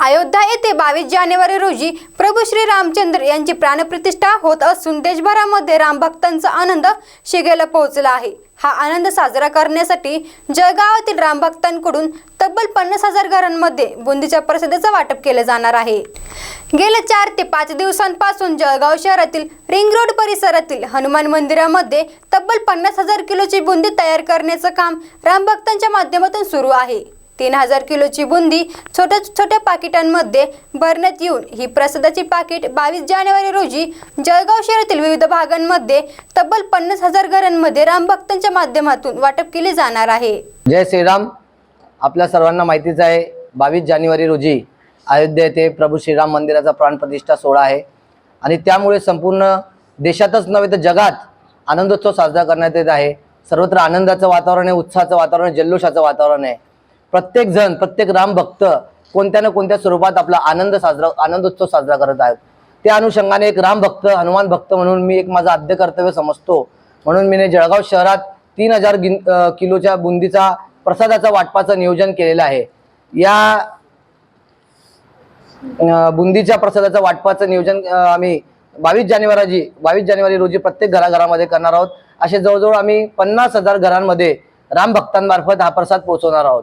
अयोध्या येथे बावीस जानेवारी रोजी प्रभू श्री रामचंद्र यांची प्राणप्रतिष्ठा होत असून देशभरामध्ये रामभक्तांचा आनंद शिगेला पोहोचला आहे. हा आनंद साजरा करण्यासाठी जळगावातील रामभक्तांकडून तब्बल पन्नास हजार घरांमध्ये बुंदीच्या प्रसादाचं वाटप केलं जाणार आहे. गेल्या चार ते पाच दिवसांपासून जळगाव शहरातील रिंग रोड परिसरातील हनुमान मंदिरामध्ये तब्बल पन्नास हजार किलोची बुंदी तयार करण्याचं काम रामभक्तांच्या माध्यमातून सुरू आहे. तीन हजार किलोची बुंदी छोट्या छोट्या पाकिटांमध्ये भरण्यात येऊन ही प्रसादाची पाकिट बावीस जानेवारी रोजी जळगाव शहरातील विविध भागांमध्ये तब्बल पन्नास हजार घरांमध्ये रामभक्तांच्या माध्यमातून वाटप केले जाणार आहे. जय श्रीराम. आपल्या सर्वांना माहितीच आहे बावीस जानेवारी रोजी अयोध्या येथे प्रभू श्रीराम मंदिराचा प्राणप्रतिष्ठा सोहळा आहे. आणि त्यामुळे संपूर्ण देशातच नव्हे तर जगात आनंदोत्सव साजरा करण्यात येत आहे. सर्वत्र आनंदाचं वातावरण आहे उत्साहाचं वातावरण जल्लोषाचं वातावरण आहे. प्रत्येक जण प्रत्येक राम भक्त कोणत्या ना कोणत्या स्वरूपात आपला आनंद साजरा आनंदोत्सव साजरा करत आहेत. त्या अनुषंगाने एक राम भक्त हनुमान भक्त म्हणून मी एक माझं आद्य कर्तव्य समजतो. म्हणून मी जळगाव शहरात तीन हजार गिन किलोच्या बुंदीचा प्रसादाचा वाटपाचं नियोजन केलेलं आहे. या बुंदीच्या प्रसादाचं वाटपाचं नियोजन आम्ही बावीस जानेवारी बावीस जानेवारी रोजी प्रत्येक घराघरामध्ये करणार आहोत. असे जवळजवळ आम्ही पन्नास हजार घरांमध्ये राम भक्तांमार्फत हा प्रसाद पोहोचवणार आहोत.